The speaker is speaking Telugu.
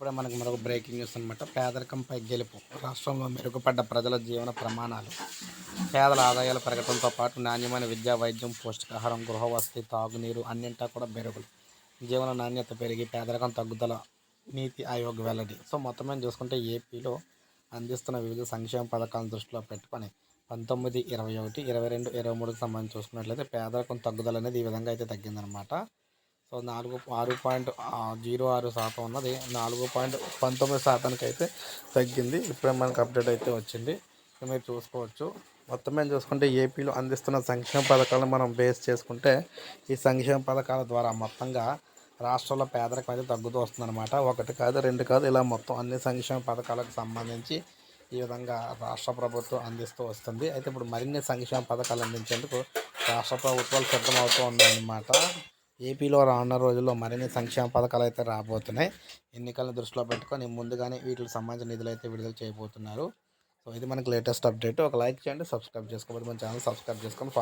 ఇప్పుడు మనకు మరొక బ్రేకింగ్ న్యూస్ అనమాట పేదరికంపై గెలుపు. రాష్ట్రంలో మెరుగుపడ్డ ప్రజల జీవన ప్రమాణాలు. పేదల ఆదాయాలు పెరగడంతో పాటు నాణ్యమైన విద్య వైద్యం పౌష్టికాహారం గృహవసతి తాగునీరు అన్నింటా కూడా మెరుగులు జీవన నాణ్యత పెరిగి పేదరికం తగ్గుదల నీతి ఆయోగ్ వెల్లడి. సో మొత్తం మీద చూసుకుంటే ఏపీలో అందిస్తున్న వివిధ సంక్షేమ పథకాలను దృష్టిలో పెట్టుకొని పంతొమ్మిది ఇరవై ఒకటి ఇరవై రెండు ఇరవై మూడుకి సంబంధించి చూసుకున్నట్లయితే పేదరికం తగ్గుదల అనేది ఈ విధంగా అయితే తగ్గిందనమాట సో నాలుగు ఆరు పాయింట్ జీరో ఆరు శాతం ఉన్నది. నాలుగు పాయింట్ పంతొమ్మిది శాతానికి అయితే తగ్గింది. ఇప్పుడే మనకు అప్డేట్ అయితే వచ్చింది. మీరు చూసుకోవచ్చు. మొత్తం మీద చూసుకుంటే ఏపీలో అందిస్తున్న సంక్షేమ పథకాలను మనం బేస్ చేసుకుంటే ఈ సంక్షేమ పథకాల ద్వారా మొత్తంగా రాష్ట్రంలో పేదరికం అయితే తగ్గుతూ వస్తుందన్నమాట. ఒకటి కాదు రెండు కాదు ఇలా మొత్తం అన్ని సంక్షేమ పథకాలకు సంబంధించి ఈ విధంగా రాష్ట్ర ప్రభుత్వం అందిస్తూ వస్తుంది. అయితే ఇప్పుడు మరిన్ని సంక్షేమ పథకాలు అందించేందుకు రాష్ట్ర ప్రభుత్వాలు సిద్ధమవుతూ ఉన్నాయన్నమాట. ఏపీలో రానున్న రోజుల్లో మరిన్ని సంక్షేమ పథకాలు అయితే రాబోతున్నాయి. ఎన్నికలను దృష్టిలో పెట్టుకొని ముందుగానే వీటికి సంబంధించిన నిధులు అయితే విడుదల చేయబోతున్నారు. సో ఇది మనకి లేటెస్ట్ అప్డేట్. ఒక లైక్ చేయండి సబ్స్క్రైబ్ చేసుకోబోతే మన ఛానల్ సబ్స్క్రైబ్ చేసుకొని